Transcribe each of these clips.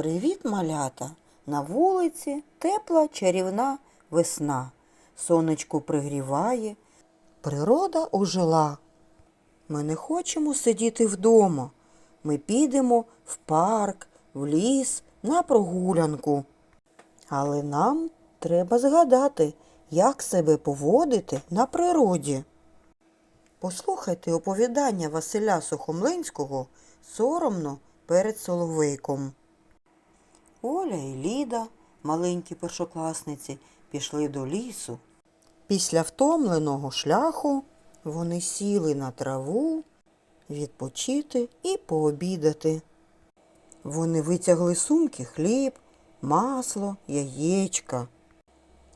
Привіт, малята! На вулиці тепла чарівна весна. Сонечко пригріває, природа ожила. Ми не хочемо сидіти вдома. Ми підемо в парк, в ліс, на прогулянку. Але нам треба згадати, як себе поводити на природі. Послухайте оповідання Василя Сухомлинського соромно перед Соловейком. Оля і Ліда, маленькі першокласниці, пішли до лісу. Після втомленого шляху вони сіли на траву відпочити і пообідати. Вони витягли сумки хліб, масло, яєчка.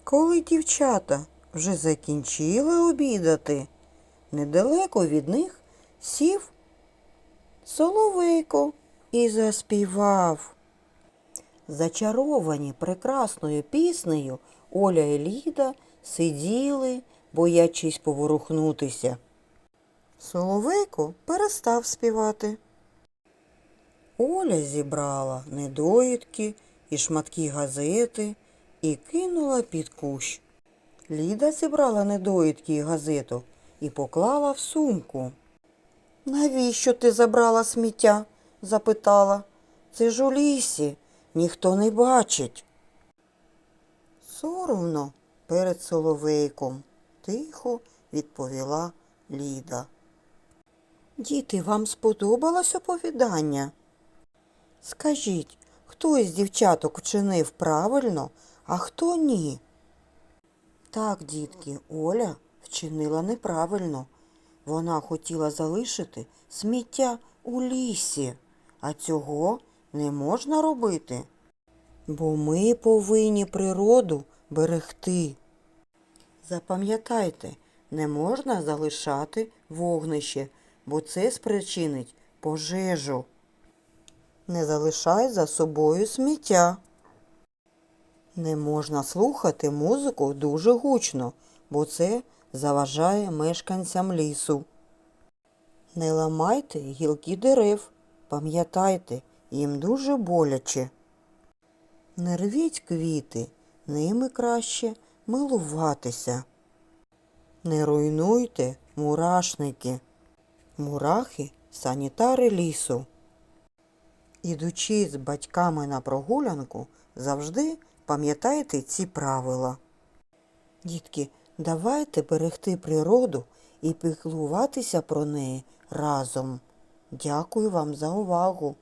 Коли дівчата вже закінчили обідати, недалеко від них сів Соловейко і заспівав. Зачаровані прекрасною піснею Оля і Ліда сиділи, боячись поворухнутися. Соловейко перестав співати. Оля зібрала недоїдки і шматки газети і кинула під кущ. Ліда зібрала недоїдки і газету і поклала в сумку. Навіщо ти забрала сміття? запитала. Це ж у лісі, ніхто не бачить. Соромно перед соловейком, тихо відповіла Ліда. Діти, вам сподобалось оповідання? Скажіть, хто із дівчаток вчинив правильно, а хто ні? Так, дітки, Оля вчинила неправильно. Вона хотіла залишити сміття у лісі, а цього не можна робити. Бо ми повинні природу берегти. Запам'ятайте, не можна залишати вогнище, бо це спричинить пожежу. Не залишай за собою сміття. Не можна слухати музику дуже гучно, бо це заважає мешканцям лісу. Не ламайте гілки дерев, пам'ятайте, їм дуже боляче. Не рвіть квіти, ними краще милуватися. Не руйнуйте мурашники. Мурахи санітари лісу. Ідучи з батьками на прогулянку, завжди пам'ятайте ці правила. Дітки, давайте берегти природу і піклуватися про неї разом. Дякую вам за увагу.